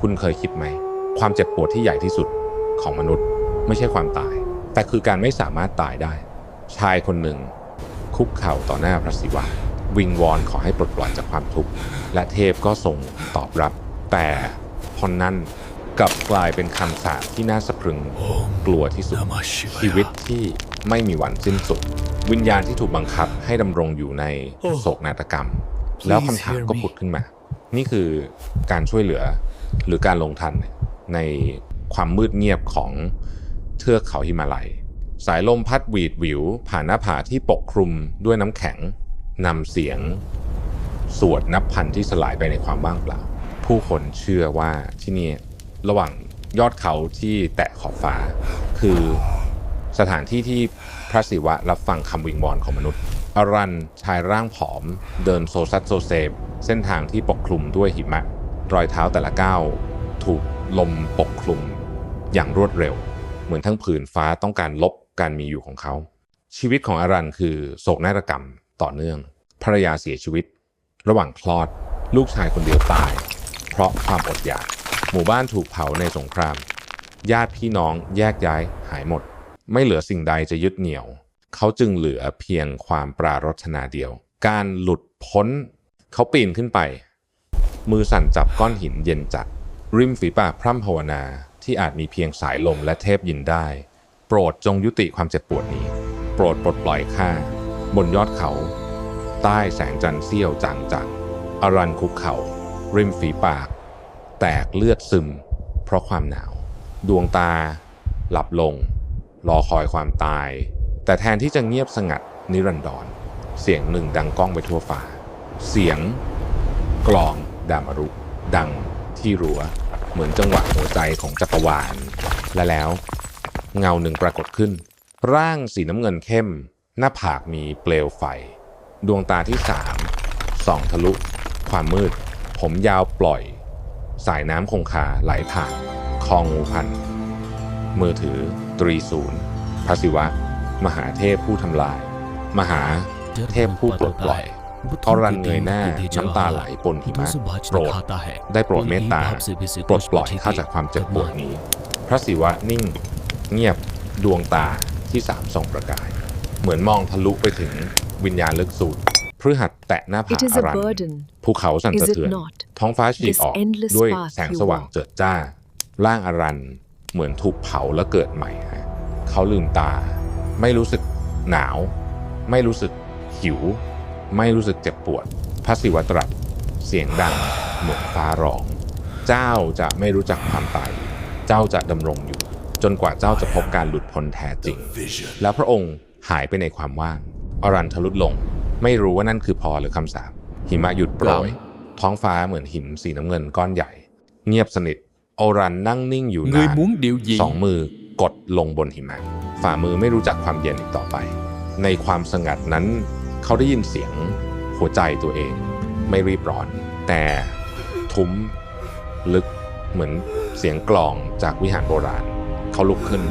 คุณเคยคิดไหม ความเจ็บปวดที่ใหญ่ที่สุดของมนุษย์ไม่ใช่ความตาย แต่คือการไม่สามารถตายได้ ชายคนหนึ่ง คุกเข่าต่อหน้าพระศิวะ วิงวอนขอให้ปลดปล่อยจากความทุกข์และเทพก็ทรงตอบรับ แต่พอนั้นกลับกลายเป็นคำสาปที่น่าสะพรึงกลัวที่สุดชีวิตที่ไม่มีวันสิ้นสุด วิญญาณที่ถูกบังคับให้ดำรงอยู่ในโอ้โศกนาฏกรรม แล้วคำถามก็ผุดขึ้นมา นี่คือการช่วยเหลือ หรือการลงทันในความมืดเงียบของเทือกเขาหิมาลัย สายลมพัดหวีดหวิว ผ่านหน้าผาที่ปกคลุมด้วยน้ำแข็งนำเสียง สวดนับพันที่สลายไปในความว่างเปล่า ผู้คนเชื่อว่าที่นี่ระหว่างยอดเขาที่แตะขอบฟ้า คือสถานที่ที่พระศิวะรับฟังคำวิงวอนของมนุษย์อรันชายร่างผอม เดินโซซัดโซเซบเส้นทางที่ปกคลุมด้วยหิมะ รอยเท้าแต่ละก้าวถูกลมปกคลุมอย่างรวดเร็ว เหมือนทั้งผืนฟ้าต้องการลบการมีอยู่ของเขา ชีวิตของอารันคือโศกนาฏกรรมต่อเนื่อง ภรรยาเสียชีวิต ระหว่างคลอด ลูกชายคนเดียวตาย เพราะความอดอยาก หมู่บ้านถูกเผาในสงคราม ญาติพี่น้องแยกย้ายหายหมด ไม่เหลือสิ่งใดจะยึดเหนี่ยว เขาจึงเหลือเพียงความปรารถนาเดียว การหลุดพ้น เขาปีนขึ้นไป มือสั่นจับก้อนหินเย็นจัด ริมฝีปากพร่ำภาวนาที่อาจมีเพียงสายลมและเทพยินได้ โปรดจงยุติความเจ็บปวดนี้ โปรดปลดปล่อยข้าบนยอดเขา ใต้แสงจันทร์เสี้ยวจางจังอรันคุกเขา่า ริมฝีปาก แตกเลือดซึม เพราะความหนาว ดวงตา หลับลง รอคอยความตาย แต่แทนที่จะเงียบสงัดนิรันดรเสียงหนึ่งดังก้องไปทั่วฟ้า เสียง กลอง ดามารุ ดังที่รั้วเหมือนจังหวะหัวใจของจักรวาล และแล้ว เงาหนึ่งปรากฏขึ้น ร่างสีน้ำเงินเข้ม หน้าผากมีเปลวไฟ ดวงตาที่สามส่องทะลุ ความมืด ผมยาวปล่อย สายน้ำคงคาไหลผ่านคลองงูพัน มือถือ ตรีศูนย์พระศิวะ มหาเทพผู้ทำลาย มหาเทพผู้ปลดปล่อย อรันเงยหน้าน้ำตาไหลปนหิมะโปรดได้โปรดเมตตาปลดปล่อยข้าจากความเจ็บปวดนี้ พระศิวะนิ่ง เงียบดวงตาที่สามส่องประกาย เหมือนมองทะลุไปถึงวิญญาณลึกสูดพฤหัสแตะหน้าผา It is อา a รัน burden, ภูเขาสั่นสะ is it เทือน not? ท้องฟ้าฉีกออก This endless ด้วย path แสง you สว่าง walk เจิดจ้า ร่างอารันเหมือนถูกเผาแล้วเกิดใหม่ฮะเขาลืมตา ไม่รู้สึกหนาว ไม่รู้สึกหิว ไม่รู้สึกเจ็บปวด พระศิวะตรัสเสียงดังเหมือนฟ้าร้อง เจ้าจะไม่รู้จักความตาย เจ้าจะดำรงอยู่ จนกว่าเจ้าจะพบการหลุดพ้นแท้จริง Vision. แล้วพระองค์หายไปในความว่าง อรันทะลุลง ไม่รู้ว่านั่นคือพอหรือคำสาปหิมะหยุดโปรย ท้องฟ้าเหมือนหินสีน้ำเงินก้อนใหญ่ เงียบสนิท อรันนั่งนิ่งอยู่ Người นาน muốn điều gì สองมือกดลงบนหิมะ ฝ่ามือไม่รู้จักความเย็นอีกต่อไป ในความสงัดนั้น เขาได้ยินเสียงหัวใจตัวเอง ไม่รีบร้อน แต่ทุ้มลึกเหมือนเสียงกลองจากวิหารโบราณ เขาลุกขึ้น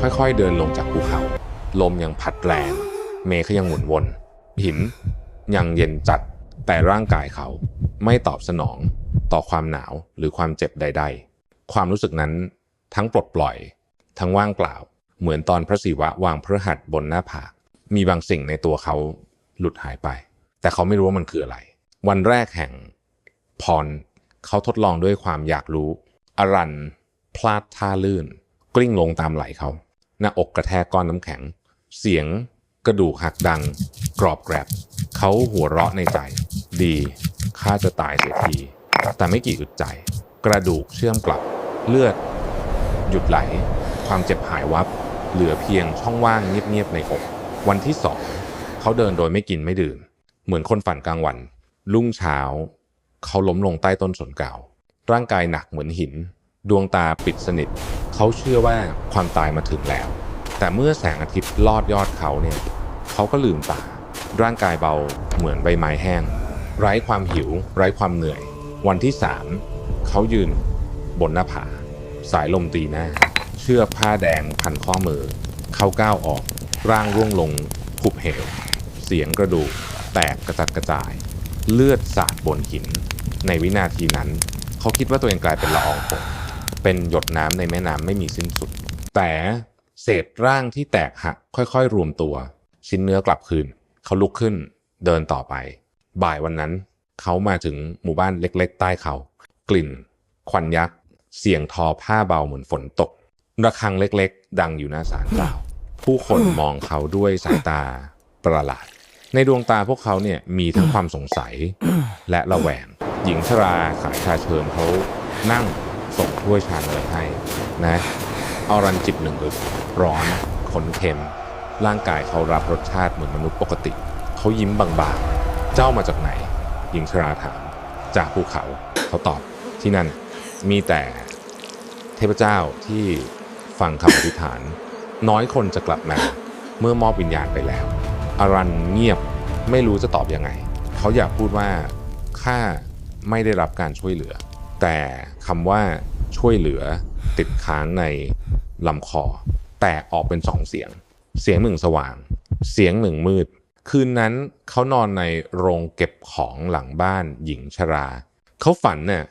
ค่อยๆ เดินลงจากภูเขา ลมยังพัดแรง เมฆก็ยังหมุนวน หินยังเย็นจัดแต่ร่างกายเขาไม่ตอบสนองต่อความหนาวหรือความเจ็บใด ๆ ความรู้สึกนั้นทั้งปลดปล่อย ทั้งว่างเปล่า เหมือนตอนพระศิวะวางพระหัตถ์บนหน้าผาก มีบางสิ่งในตัวเขา หลุดหายไป แต่เขาไม่รู้ว่ามันคืออะไร วันแรกแห่งพรเขาทดลองด้วยความอยากรู้ อรันพลาดท่าลื่น กลิ้งลงตามไหลเขา หน้าอกกระแทกก้อนน้ำแข็ง เสียงกระดูกหักดัง กรอบแกรบ เขาหัวเราะในใจ ดีข้าจะตายเสียที แต่ไม่กี่อึดใจ กระดูกเชื่อมกลับ เลือด หยุดไหล ความเจ็บหายวับ เหลือเพียงช่องว่างเงียบๆในอก วันที่สอง เขาเดินโดยไม่กินไม่ดื่ม เหมือนคนฝันกลางวัน รุ่งเช้า เขาล้มลงใต้ต้นสนเก่า ร่างกายหนักเหมือนหิน ดวงตาปิดสนิท เขาเชื่อว่าความตายมาถึงแล้ว แต่เมื่อแสงอาทิตย์ลอดยอดเขาเนี่ย เขาก็ลืมตา ร่างกายเบาเหมือนใบไม้แห้ง ไร้ความหิว ไร้ความเหนื่อย วันที่สามเขายืน บนหน้าผา สายลมตีหน้า เชือกผ้าแดงพันข้อมือ เขาก้าวออก ร่างร่วงลงผุบเหว เสียงกระดูกแตกกระจัดกระจาย เลือดสาดบนหิน ในวินาทีนั้น เขาคิดว่าตัวเองกลายเป็นละอองฝนเป็นหยดน้ำในแม่น้ำไม่มีสิ้นสุด แต่เศษร่างที่แตกหักค่อยๆ รวมตัว ชิ้นเนื้อกลับคืน เขาลุกขึ้น เดินต่อไป บ่ายวันนั้น เขามาถึงหมู่บ้านเล็กๆ ใต้เขา กลิ่น ควันยักษ์เสียงทอผ้าเบาเหมือนฝนตกระฆังเล็กๆ ดังอยู่หน้าศาลเจ้าผู้คนมองเขาด้วยสายตาประหลาด ในดวงตาพวกเขาเนี่ยมีทั้งความสงสัยและระแวง หญิงชราขายชาเชิญเขานั่งส่งถ้วยชาเนยให้นะเอารันจิบหนึ่งอึกร้อนขนเค็ม ร่างกายเขารับรสชาติเหมือนมนุษย์ปกติ เขายิ้มบางๆ เจ้ามาจากไหน หญิงชราถาม จากภูเขา เขาตอบที่นั่นมีแต่เทพเจ้าที่ฟังคำอธิษฐาน น้อยคนจะกลับมาเมื่อมอบวิญญาณไปแล้ว อารันเงียบไม่รู้จะตอบยังไง เขาอยากพูดว่าข้าไม่ได้รับการช่วยเหลือ แต่คำว่าช่วยเหลือติดค้างในลำคอ แตกออกเป็นสองเสียง เสียงหนึ่งสว่าง เสียงหนึ่งมืด คืนนั้นเขานอนในโรงเก็บของหลังบ้านหญิงชรา เขาฝันเนี่ย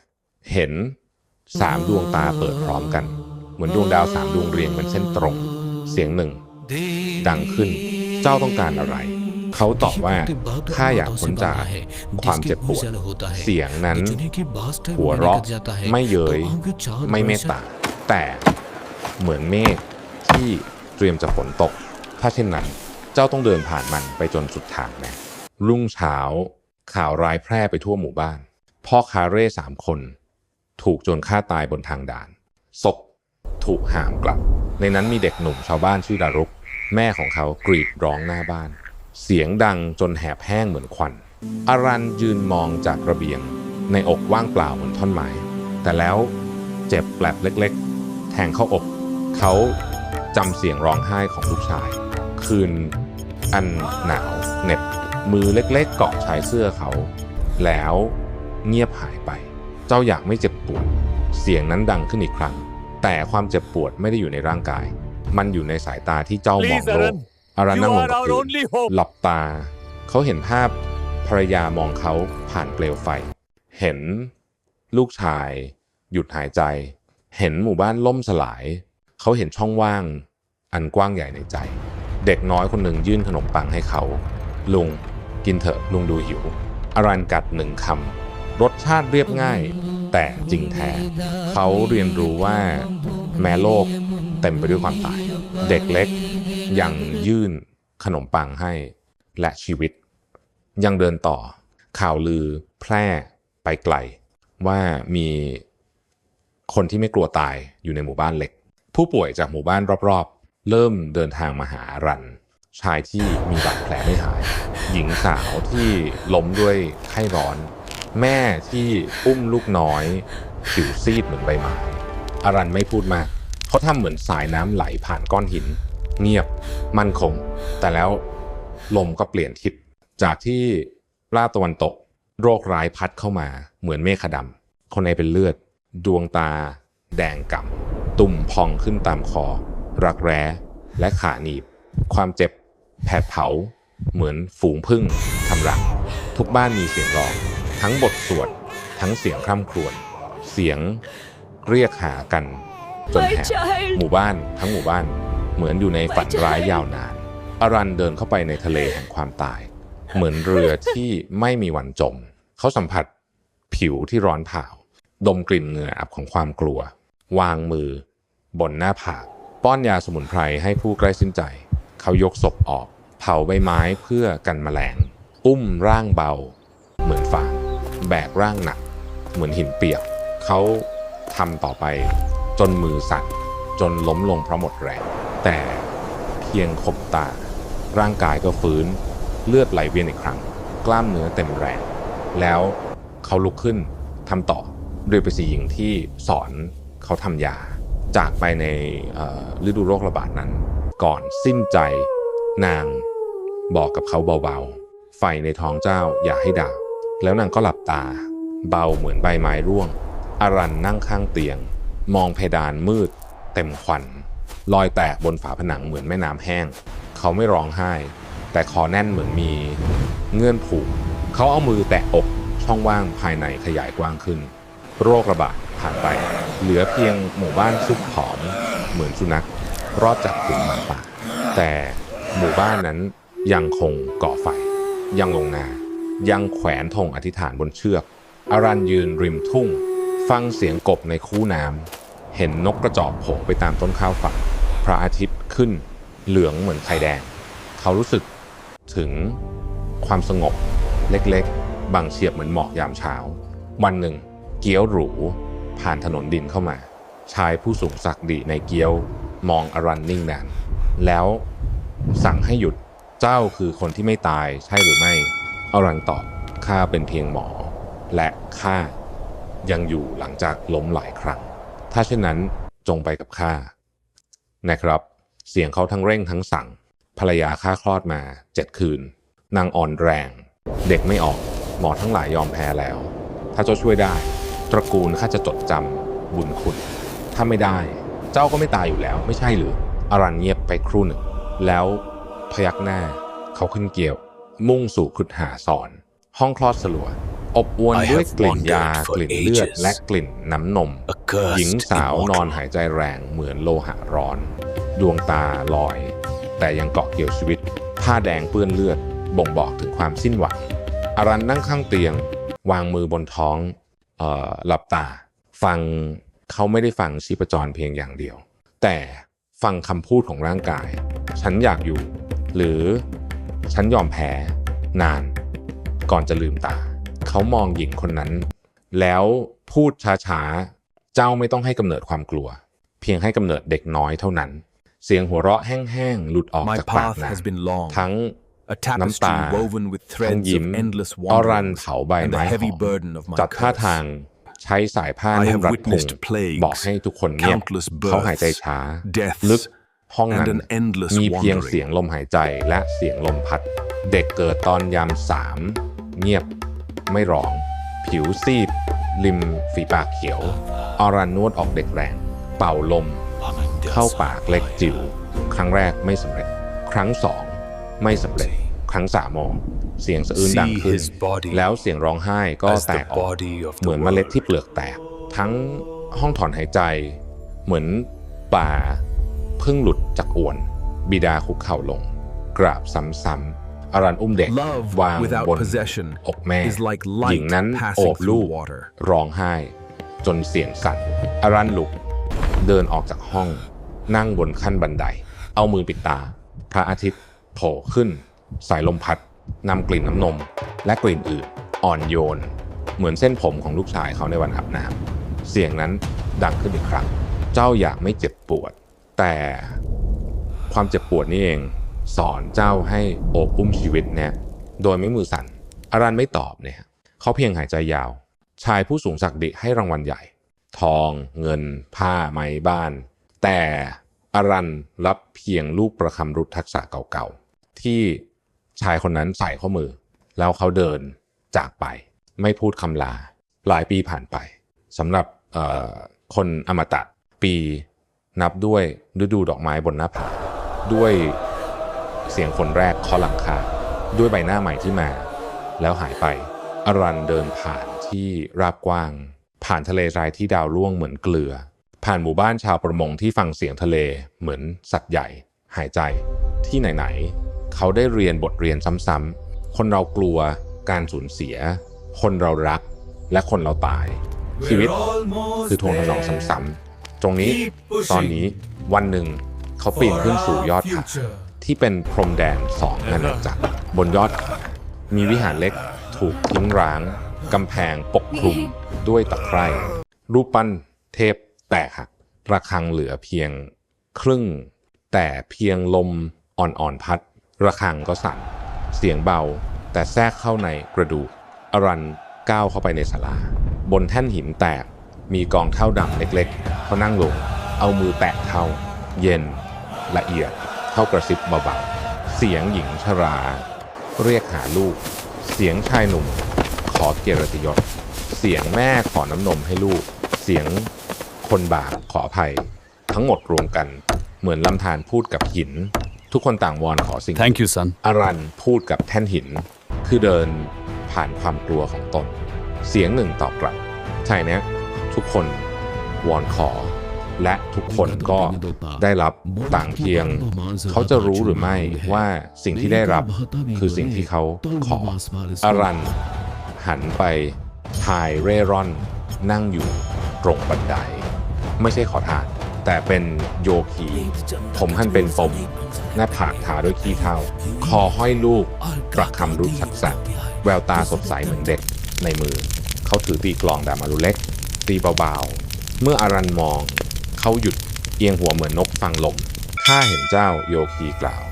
เห็นสามดวงตาเปิดพร้อมกัน เหมือนดวงดาวสามดวงเรียงเป็นเส้นตรง เสียงหนึ่ง ดังขึ้น เจ้าต้องการอะไร เขาตอบว่าข้าอยากพ้นจากความเจ็บปวด เสียงนั้น หัวเราะไม่เย้ยไม่เมตตา แต่เหมือนเมฆที่เตรียมจะฝนตก ถ้าเช่นนั้น เจ้าต้องเดินผ่านมันไปจนสุดทางแน่รุ่งเช้า ข่าวร้ายแพร่ไปทั่วหมู่บ้าน พ่อคาเร่สามคน ถูกโจนฆ่าตายบนทางด่าน ศพถูกหามกลับ ในนั้นมีเด็กหนุ่มชาวบ้านชื่อดารุก แม่ของเขากรีดร้องหน้าบ้าน เสียงดังจนแหบแห้งเหมือนควันอารันยืนมองจากระเบียง ในอกว่างเปล่าเหมือนท่อนไม้แต่แล้วเจ็บแปลบเล็กๆ แทงเข้าอก เขาจำเสียงร้องไห้ของลูกชาย คืนอันหนาวเหน็บมือเล็กๆ เกาะชายเสื้อเขา แล้วเงียบหายไป เจ้าอยากไม่เจ็บปวด เสียงนั้นดังขึ้นอีกครั้ง แต่ความเจ็บปวดไม่ได้อยู่ในร่างกาย มันอยู่ในสายตาที่เจ้ามอง Please, โลก Aran. อารันนั่ง You ลง are กับ our พื้น only hope. หลับตา เขาเห็นภาพภรรยามองเขาผ่านเปลวไฟ เห็นลูกชาย หยุดหายใจ เห็นหมู่บ้านล่มสลาย เขาเห็นช่องว่าง อันกว้างใหญ่ในใจ เด็กน้อยคนหนึ่งยื่นขนมปังให้เขา ลุงกินเถอะลุงดูหิว อารันกัดหนึ่งคำ รสชาติเรียบง่าย แต่จริงแท้ เขาเรียนรู้ว่าแม้โลกเต็มไปด้วยความตาย เด็กเล็กยังยื่นขนมปังให้และชีวิต ยังเดินต่อข่าวลือแพร่ไปไกล ว่ามีคนที่ไม่กลัวตายอยู่ในหมู่บ้านเล็ก ผู้ป่วยจากหมู่บ้านรอบๆ เริ่มเดินทางมาหาอารัน ชายที่มีบาดแผลไม่หาย หญิงสาวที่ล้มด้วยไข้ร้อน แม่ที่อุ้มลูกน้อย ผิวซีดเหมือนใบไม้อารันไม่พูดมาก เขาทำเหมือนสายน้ำไหลผ่านก้อนหิน เงียบมั่นคง แต่แล้วลมก็เปลี่ยนทิศจากที่ล่าตะวันตก โรคร้ายพัดเข้ามาเหมือนเมฆดำคนในเป็นเลือด ดวงตา แดงก่ำตุ่มพองขึ้นตามคอ รักแร้ และขาหนีบ ความเจ็บแผดเผา เหมือนฝูงพึ่งทำรังทุกบ้านมีเสียงร้อง ทั้งบทสวด ทั้งเสียงคร่ำครวญเสียงเรียกหากัน จน My แหบ child หมู่บ้านทั้งหมู่บ้านเหมือนอยู่ในฝันร้ายยาวนานอารันเดินเข้าไปในทะเลแห่งความตาย เหมือนเรือที่ไม่มีวันจม เขาสัมผัสผิวที่ร้อนเผาดมกลิ่นเหงื่ออับของความกลัว วางมือบนหน้าผากป้อนยาสมุนไพรให้ผู้ใกล้สิ้นใจ เขายกศพออก เผาใบไม้เพื่อกันแมลง อุ้มร่างเบา เหมือนฟาง แบกร่างหนัก เหมือนหินเปียก เขาทำต่อไป จนมือสั่นจนล้มลงเพราะหมดแรง แต่เพียงคบตา ร่างกายก็ฟื้นเลือดไหลเวียนอีกครั้ง กล้ามเนื้อเต็มแรง แล้วเขาลุกขึ้นทำต่อด้วยไปสีหญิงที่สอนเขาทำยา จากไปในฤดูโรคระบาดนั้น ก่อนสิ้นใจนางบอกกับเขาเบาๆ ไฟในท้องเจ้าอย่าให้ดับแล้วนางก็หลับตา เบาเหมือนใบไม้ร่วง อรันนั่งข้างเตียง มองเพดานมืด เต็มควันรอยแตกบนฝาผนังเหมือนแม่น้ำแห้ง เขาไม่ร้องไห้ แต่คอแน่นเหมือนมีเงื่อนผูก เขาเอามือแตะอกช่องว่างภายในขยายกว้างขึ้น โรคระบาดผ่านไป เหลือเพียงหมู่บ้านซุกผอม เหมือนสุนัข รอดจากฝูงหมาป่า แต่หมู่บ้านนั้นยังคงก่อไฟ ยังลงนา ยังแขวนธงอธิษฐานบนเชือกอารันยืนริมทุ่ง ฟังเสียงกบในคูน้ำเห็นนกกระจอกโผล่ไปตามต้นข้าวฝักพระอาทิตย์ขึ้นเหลืองเหมือนไข่แดง เขารู้สึกถึงความสงบเล็กๆ บางเฉียบเหมือนหมอกยามเช้า วันหนึ่ง เกี๊ยวหรู ผ่านถนนดินเข้ามา ชายผู้สูงศักดิ์ดีในเกี๊ยวมองอารันนิ่งนานแล้วสั่งให้หยุดเจ้าคือคนที่ไม่ตายใช่หรือไม่อารันตอบข้าเป็นเพียงหมอ และข้า ยังอยู่หลังจากล้มหลายครั้ง ถ้าเช่นนั้นจงไปกับข้านะครับ เสียงเขาทั้งเร่งทั้งสั่ง ภรรยาข้าคลอดมาเจ็ดคืน นางอ่อนแรง เด็กไม่ออก หมอทั้งหลายยอมแพ้แล้ว ถ้าเจ้าช่วยได้ ตระกูลข้าจะจดจำบุญคุณ ถ้าไม่ได้ เจ้าก็ไม่ตายอยู่แล้ว ไม่ใช่หรือ อรันเงียบไปครู่หนึ่ง แล้วพยักหน้าเขาขึ้นเกี่ยว มุ่งสู่ครุฑหาสอน ห้องคลอดสลัว อบอวน I ด้วย have กลิ่นยา wandered for กลิ่นเลือด ages. และกลิ่นน้ำนม Accursed หญิงสาวนอน immortal. หายใจแรงเหมือนโลหะร้อน ดวงตาลอย แต่ยังเกาะเกี่ยวชีวิต ผ้าแดงเปื้อนเลือด บ่งบอกถึงความสิ้นหวังอารันนั่งข้างเตียง วางมือบนท้องเอ่อหลับตา ฟังเขาไม่ได้ฟังชีพจรเพียงอย่างเดียว แต่ฟังคำพูดของร่างกาย ฉันอยากอยู่ หรือฉันยอมแพ้นาน ก่อนจะลืมตา เขามองหญิงคนนั้น แล้วพูดช้าๆ เจ้าไม่ต้องให้กำเนิดความกลัว เพียงให้กำเนิดเด็กน้อยเท่านั้น เสียงหัวเราะแห้งๆ หลุดออก My จากปาก path นาง has been long. ทั้ง A น้ำตา tapestry woven with ทั้ง threads ยิ้ม of endless อรัน wanderings เผาใบ and the ไม้หอ heavy ม burden of my จัดท่า curse. ทางใช้สายผ้า I นุ่ม have รัดพุง witnessed plagues, บอกให้ทุกคนเงียบ countless เขาหายใจ births, ช้า deaths, ลึกห้องนั้น and an endless มีเพียง wandering. เสียงลมหายใจและเสียงลมพัด เด็กเกิดตอนยามสาม เงียบ ไม่ร้อง ผิวซีด ริมฝีปากเขียว อรันนวดออกเด็กแรง เป่าลม เข้าปากเล็กจิ๋ว ครั้งแรกไม่สำเร็จ ครั้งสองไม่สำเร็จ ครั้งสามมองเสียงสะอื้นดัง See ขึ้น his body แล้วเสียงร้องไห้ก็ as แต the กออก body of เหมื the อนเมล็ด world. ที่เปลือกแตก ทั้งห้องถอนหายใจ เหมือนป่าเพิ่งหลุดจากอวน บิดาคุกเข่าลง กราบซ้ำๆ อารันอุ้มเด็ก Love วาง without บน possession อกแม่ is like หญิง light นั้น passing โอบลูก through water. ร้องไห้ จนเสียงสั่นอารันลุก เดินออกจากห้อง นั่งบนขั้นบันได เอามือปิดตา พระอาทิตย์โผล่ขึ้น สายลมพัดนำกลิ่นน้ำนม และกลิ่นอื่น อ่อนโยน เหมือนเส้นผมของลูกชายเขาในวันอาบน้ำเสียงนั้นดังขึ้นอีกครั้ง เจ้าอยากไม่เจ็บปวด แต่ความเจ็บปวดนี่เอง สอนเจ้าให้โอบอุ้มชีวิตเนี่ยโดยไม่มือสั่นอารันไม่ตอบเนี่ยเขาเพียงหายใจยาว ชายผู้สูงศักดิ์ให้รางวัลใหญ่ ทองเงิน ผ้าไม้บ้าน แต่อารันรับเพียงลูกประคำรุดทักษะเก่าๆ ที่ชายคนนั้นใส่ข้อมือ แล้วเขาเดินจากไป ไม่พูดคำลา หลายปีผ่านไปสำหรับคนอมตะปีนับด้วยฤดูดอกไม้บนหน้าผาด้วย เสียงคนแรกเคาะหลังคาด้วยใบหน้าใหม่ที่มา แล้วหายไป อรันเดินผ่านที่ราบกว้าง ผ่านทะเลทรายที่ดาวร่วงเหมือนเกลือ ผ่านหมู่บ้านชาวประมงที่ฟังเสียงทะเลเหมือนสัตว์ใหญ่ หายใจ ที่ไหนๆเขาได้เรียนบทเรียนซ้ำๆคนเรากลัวการสูญเสีย คนเรารักและคนเราตาย ชีวิตคือทวงถนอมซ้ำๆตรงนี้ ตอนนี้วันหนึ่งเขาปีนขึ้นสู่ยอดผา ที่เป็นพรมแดนสองอาณาจักรบนยอดเขามีวิหารเล็กถูกทิ้งร้างกำแพงปกคลุมด้วยตะไคร่รูปปั้นเทพแตกหักระฆังเหลือเพียงครึ่ง แต่เพียงลมอ่อนๆพัด ระฆังก็สั่น เสียงเบา แต่แทรกเข้าในกระดูกอรันก้าวเข้าไปในศาลา บนแท่นหินแตกมีกองเท่าดำเล็กๆ เขานั่งลง เอามือแตะเท่า เย็นละเอียด เข้ากระซิบเบาๆเสียงหญิงชรา เรียกหาลูก เสียงชายหนุ่ม ขอเกียรติยศ เสียงแม่ขอน้ำนมให้ลูก เสียงคนบาปขออภัย ทั้งหมดรวมกัน เหมือนลำธารพูดกับหิน ทุกคนต่างวอนขอสิ่ง Thank you, son. อารันพูดกับแท่นหิน คือเดินผ่านความกลัวของตน เสียงหนึ่งตอบกลับชายเนี้ยทุกคนวอนขอ และทุกคนก็ได้รับต่างเพียง เขาจะรู้หรือไม่ว่าสิ่งที่ได้รับคือสิ่งที่เขาขออารันหันไปชายเร่ร่อนนั่งอยู่ตรงบันได ไม่ใช่ขอทาน แต่เป็นโยคี ผมท่านเป็นปม หน้าผากทาด้วยขี้เถ้าคอห้อยลูกประคำรุชักสักแววตาสดใสเหมือนเด็กในมือ เขาถือตีกลองดามารุเล็ก ตีเบาๆ เมื่ออารันมอง เขาหยุดเอียงหัวเหมือนนกฟังลมข้าเห็นเจ้าโยคีกล่าว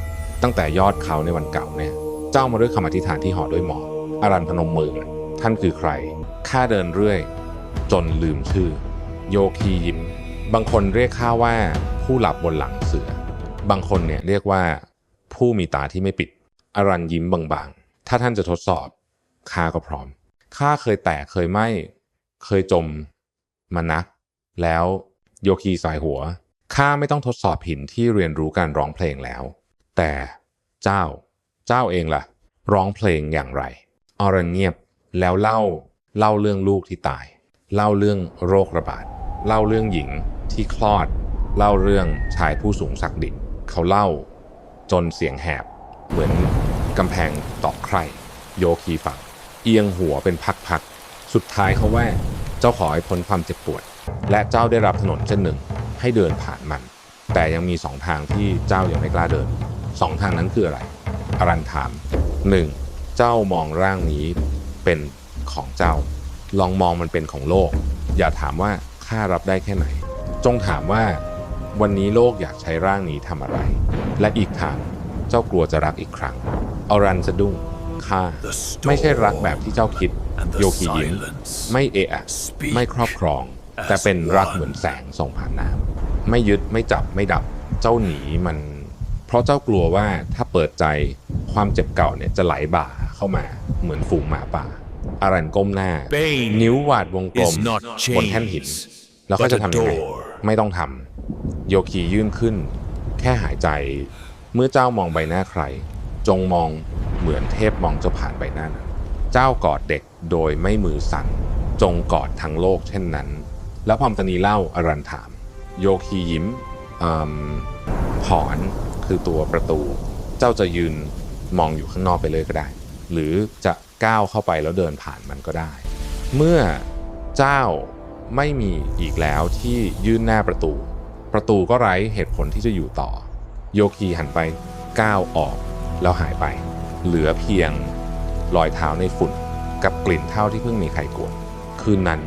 ตั้งแต่ยอดเขาในวันเก่าเนี่ยเจ้ามาด้วยคำอธิษฐานที่ห่อด้วยหมอกอรันพนมมือท่านคือใครข้าเดินเรื่อย จนลืมชื่อ โยคียิ้ม บางคนเรียกข้าว่าผู้หลับบนหลังเสือ บางคนเนี่ยเรียกว่า ผู้มีตาที่ไม่ปิด อรันยิ้มบางๆ ถ้าท่านจะทดสอบข้าก็พร้อมข้าเคยแตกเคยไหมเคยจมมานัก แล้ว โยคีสายหัว ข้าไม่ต้องทดสอบหินที่เรียนรู้การร้องเพลงแล้ว แต่เจ้า เจ้าเองล่ะ ร้องเพลงอย่างไร อรันเงียบแล้วเล่า เล่าเรื่องลูกที่ตาย เล่าเรื่องโรคระบาด เล่าเรื่องหญิงที่คลอด เล่าเรื่องชายผู้สูงศักดิ์ดิเขาเล่า จนเสียงแหบ เหมือนกำแพงตอกใคร โยคีฟัง เอียงหัวเป็นพักๆ สุดท้ายเขาแว่เจ้าขอให้พ้นความเจ็บปวด และเจ้าได้รับถนนเส้นหนึ่งให้เดินผ่านมัน แต่ยังมีสองทางที่เจ้ายังไม่กล้าเดินสองทางนั้นคืออะไร อรันถามหนึ่งเจ้ามองร่างนี้เป็นของเจ้า ลองมองมันเป็นของโลก อย่าถามว่าข้ารับได้แค่ไหน จงถามว่าวันนี้โลกอยากใช้ร่างนี้ทำอะไร และอีกทางเจ้ากลัวจะรักอีกครั้ง อรันสะดุ้งข้าไม่ใช่รักแบบที่เจ้าคิด โยคียิ้มไม่เอะอะไม่ครอบครอง แต่เป็นรักเหมือนแสงส่องผ่านน้ำไม่ยึดไม่จับไม่ดับเจ้าหนีมัน เพราะเจ้ากลัวว่าถ้าเปิดใจความเจ็บเก่าเนี่ยจะไหลบ่าเข้ามาเหมือนฝูงหมาป่าอารันก้มหน้า Bane นิ้ววาดวงกลม is not บนแท่นหิน chains, แล้วก็จะทำยังไง but a door ไม่ต้องทำโยคียื่นขึ้น แค่หายใจ เมื่อเจ้ามองใบหน้าใคร จงมองเหมือนเทพมองเจ้าผ่านใบหน้านั้น เจ้ากอดเด็กโดยไม่มือสั่น จงกอดทั้งโลกเช่นนั้น แล้วพอมตนีเล่าอารันถาม โยคียิ้มอืมผอนคือตัวประตู เจ้าจะยืนมองอยู่ข้างนอกไปเลยก็ได้ หรือจะก้าวเข้าไปแล้วเดินผ่านมันก็ได้ เมื่อเจ้าไม่มีอีกแล้วที่ยื่นหน้าประตู ประตูก็ไร้เหตุผลที่จะอยู่ต่อ โยคีหันไปก้าวออกแล้วหายไป เหลือเพียงรอยเท้าในฝุ่นกับกลิ่นเท่าที่เพิ่งมีใครกวนคืนนั้น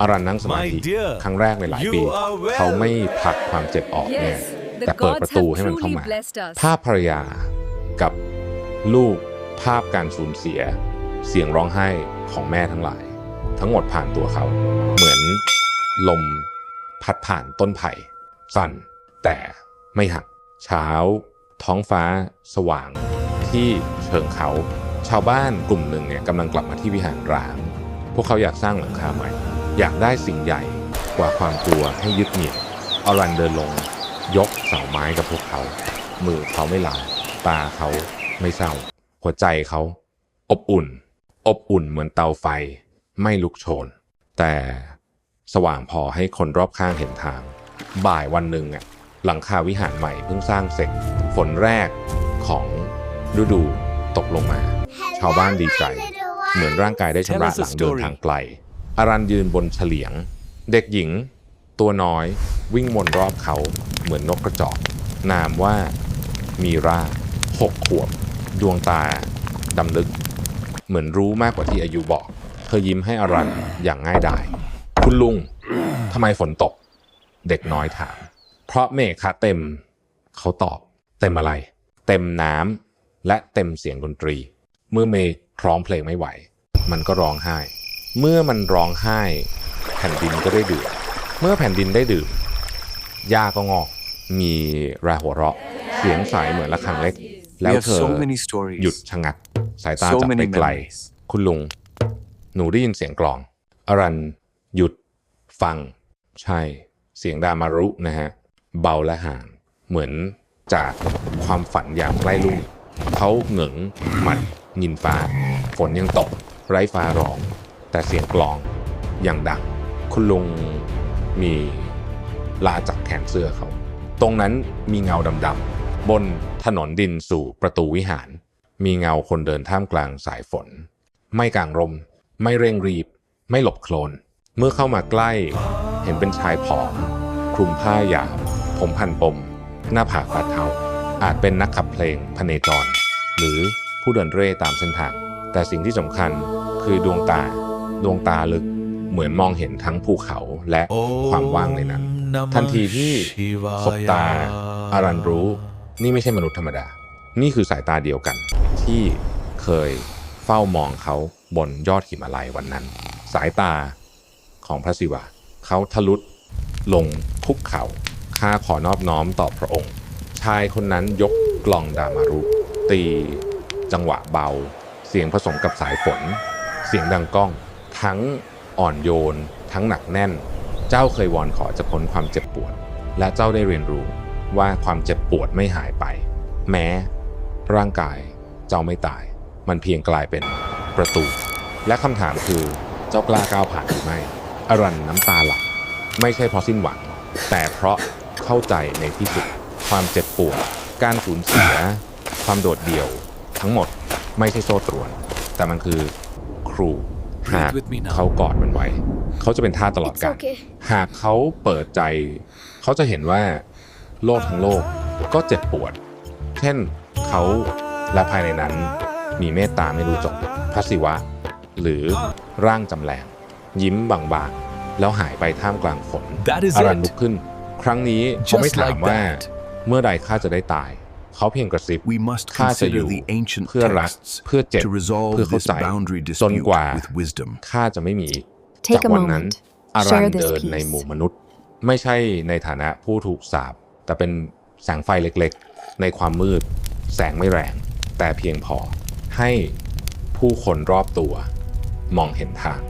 อารันนั่งสมาธิ My dear, ครั้งแรกในหลายปี you are well. เขาไม่ผลักความเจ็บออกแน่ Yes, the แต่เปิด gods ประตู have ให้มันเข้า truly มา blessed us. ภาพภรรยากับลูกภาพการสูญเสีย เสียงร้องไห้ของแม่ทั้งหลาย ทั้งหมดผ่านตัวเขา เหมือนลมพัดผ่านต้นไผ่สั่น แต่ไม่หักเช้า ท้องฟ้า สว่าง ที่เชิงเขา ชาวบ้านกลุ่มหนึ่งเนี่ยกำลังกลับมาที่วิหารร้าง พวกเขาอยากสร้างหลังคาใหม่ อยากได้สิ่งใหญ่กว่าความกลัวให้ยึดเหนี่ยวอรันเดินลง ยกเสาไม้กับพวกเขา มือเขาไม่ลาตาเขาไม่เศร้า หัวใจเขา อบอุ่น อบอุ่นเหมือนเตาไฟ ไม่ลุกโชน แต่สว่างพอให้คนรอบข้างเห็นทาง บ่ายวันหนึ่งอะหลังคาวิหารใหม่เพิ่งสร้างเสร็จ ฝนแรกของฤดูตกลงมา ชาวบ้านดีใจ เหมือนร่างกายได้ชำระ Tell us a หลังเดิน story ทางไกล อารันยืนบนเฉลียง เด็กหญิง ตัวน้อยวิ่งวนรอบเขาเหมือนนกกระจอก นามว่ามีราหกขวบ ดวงตาดำลึก เหมือนรู้มากกว่าที่อายุบอก เธอยิ้มให้อารันอย่างง่ายดาย คุณลุงทำไมฝนตก เด็กน้อยถาม เพราะเมฆคะเต็ม เขาตอบ เต็มอะไร เต็มน้ำและเต็มเสียงดนตรี เมื่อเมฆร้องเพลงไม่ไหว มันก็ร้องไห้ เมื่อมันร้องไห้ แผ่นดินก็ได้ดื่ม เมื่อแผ่นดินได้ดื่มหญ้าก็งอก มีราหัวเราะ เสียงใสเหมือนระฆังเล็ก แล้ว We have เธอ so many stories. หยุดชะงัก สายตา So จับไป many ไกล memories. คุณลุง หนูได้ยินเสียงกลอง อรัน หยุด ฟัง ใช่ เสียงดามารุนะฮะ เบาและห่าง เหมือนจากความฝันอย่างใกล้ลุ่งเขาเหงึงหมัดยินฟ้า ฝนยังตก ไร้ฟ้าร้อง แต่เสียงกลองยังดัง คุณลุงมีลาจากแขนเสื้อเขา ตรงนั้นมีเงาดำๆบนถนนดินสู่ประตูวิหาร มีเงาคนเดินท่ามกลางสายฝน ไม่กลางรม ไม่เร่งรีบ ไม่หลบโคลน เมื่อเข้ามาใกล้เห็นเป็นชายผอมคลุมผ้าหยาบผมพันปม หน้าผากปาดเทาอาจเป็นนักขับเพลงพเนจร หรือผู้เดินเร่ตามเส้นทาง แต่สิ่งที่สำคัญคือดวงตา ดวงตาลึกเหมือนมองเห็นทั้งภูเขาและความว่างในนั้น ทันทีที่สบตาอารันรู้ นี่ไม่ใช่มนุษย์ธรรมดา นี่คือสายตาเดียวกัน ที่เคยเฝ้ามองเขาบนยอดหิมาลัยวันนั้น สายตาของพระศิวะเขาทะลุลงคุกเขา่าข้าขอนอบน้อมต่อพระองค์ ชายคนนั้นยกกลองดามารุ ตี จังหวะเบา เสียงผสมกับสายฝน เสียงดังก้อง ทั้งอ่อนโยน ทั้งหนักแน่น เจ้าเคยวอนขอจะพ้นความเจ็บปวด และเจ้าได้เรียนรู้ว่าความเจ็บปวดไม่หายไป แม้ ร่างกายเจ้าไม่ตาย มันเพียงกลายเป็นประตู และคำถามคือเจ้ากล้าก้าวผ่านหรือไม่อรันน้ำตาไหลไม่ใช่เพราะสิ้นหวัง แต่เพราะเข้าใจในที่สุด ความเจ็บปวด การสูญเสีย ความโดดเดี่ยว ทั้งหมดไม่ใช่โซ่ตรวน แต่มันคือครู หากเขากอดมันไว้ เขาจะเป็นท่าสตลอด It's กาล okay. หากเขาเปิดใจ เขาจะเห็นว่าโลกทั้งโลกก็เจ็บปวด เช่นเขาและภายในนั้นมีเมตตาไม่รู้จบพระศิวะ หรือร่างจำแรงยิ้มบางๆ แล้วหายไปท่ามกลางฝน That is อารัน it. ลุกขึ้น ครั้งนี้เขาไม่ Just ถาม like ว่า that. เมื่อใดข้าจะได้ตาย เขาเพียงกระซิบ We must ข้าจะอยู่ consider the ancient เพื่อรัก texts เพื่อเจ็บ to resolve เพื่อเข้า this ใจ boundary จน dispute กว่า with wisdom. ข้าจะไม่มีอีก Take จาก a วันนั้น moment. อารัน Share this เดินใน peace. หมู่มนุษย์ ไม่ใช่ในฐานะผู้ถูกสาปแต่เป็นแสงไฟเล็กๆ ในความมืด แสงไม่แรง แต่เพียงพอให้ผู้คนรอบตัว มองเห็นทาง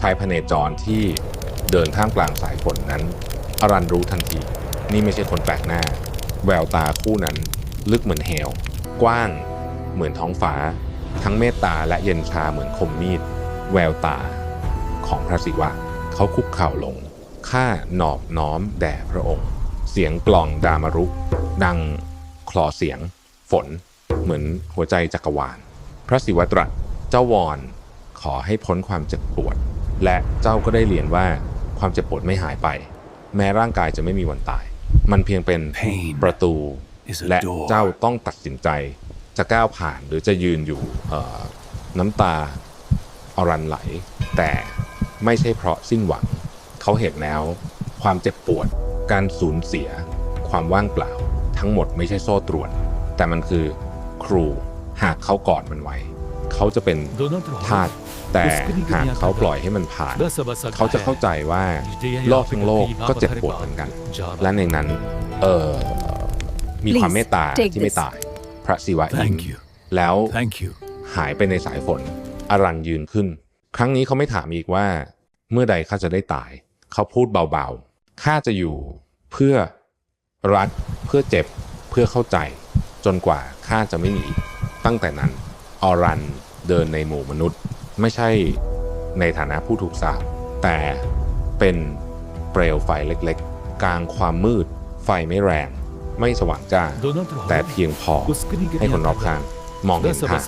ชายพเนจรที่เดินท่ามกลางสายฝนนั้นอารันรู้ทันที นี่ไม่ใช่คนแปลกหน้า แววตาคู่นั้น ลึกเหมือนเหว กว้างเหมือนท้องฟ้า ทั้งเมตตาและเย็นชาเหมือนคมมีด แววตาของพระศิวะ เขาคุกเข่าลง ข้าหนอบน้อมแด่พระองค์ เสียงกลองดามารุดังคลอเสียง ฝน เหมือนหัวใจจักรวาล พระศิวะตรัสเจ้าวอนขอให้พ้นความเจ็บปวด และเจ้าก็ได้เรียนว่าความเจ็บปวดไม่หายไป แม้ร่างกายจะไม่มีวันตาย มันเพียงเป็นประตู และ door เจ้าต้องตัดสินใจจะก้าวผ่านหรือจะยืนอยู่เอ่อน้ำตาอรันไหล แต่ไม่ใช่เพราะสิ้นหวัง เขาเห็นแล้วความเจ็บปวด การสูญเสีย ความว่างเปล่า ทั้งหมดไม่ใช่โซ่ตรวน แต่มันคือครูหากเขากอดมันไว้ เขาจะเป็นทาสแต่หากเขาปล่อยให้มันผ่าน เขาจะเข้าใจว่าโลกทั้งโลกก็เจ็บปวดเหมือนกัน และในนั้น เออ มีความ Please, เมตตา take ที่ไม่ this. ตาย พระศิวะยิ้ม Thank you. แล้ว Thank you. หายไปในสายฝนอารันยืนขึ้น ครั้งนี้เขาไม่ถามอีกว่า เมื่อใดข้าจะได้ตาย เขาพูดเบาๆข้าจะอยู่เพื่อรักเพื่อเจ็บเพื่อเข้าใจ จนกว่าข้าจะไม่มีอีกตั้งแต่นั้นออรันเดินในหมู่มนุษย์ ไม่ใช่ในฐานะผู้ถูกสาปแต่เป็นเปลวไฟเล็กๆ กลางความมืด ไฟไม่แรง ไม่สว่างจ้า แต่เพียงพอให้คนรอบข้างมองเห็นทาง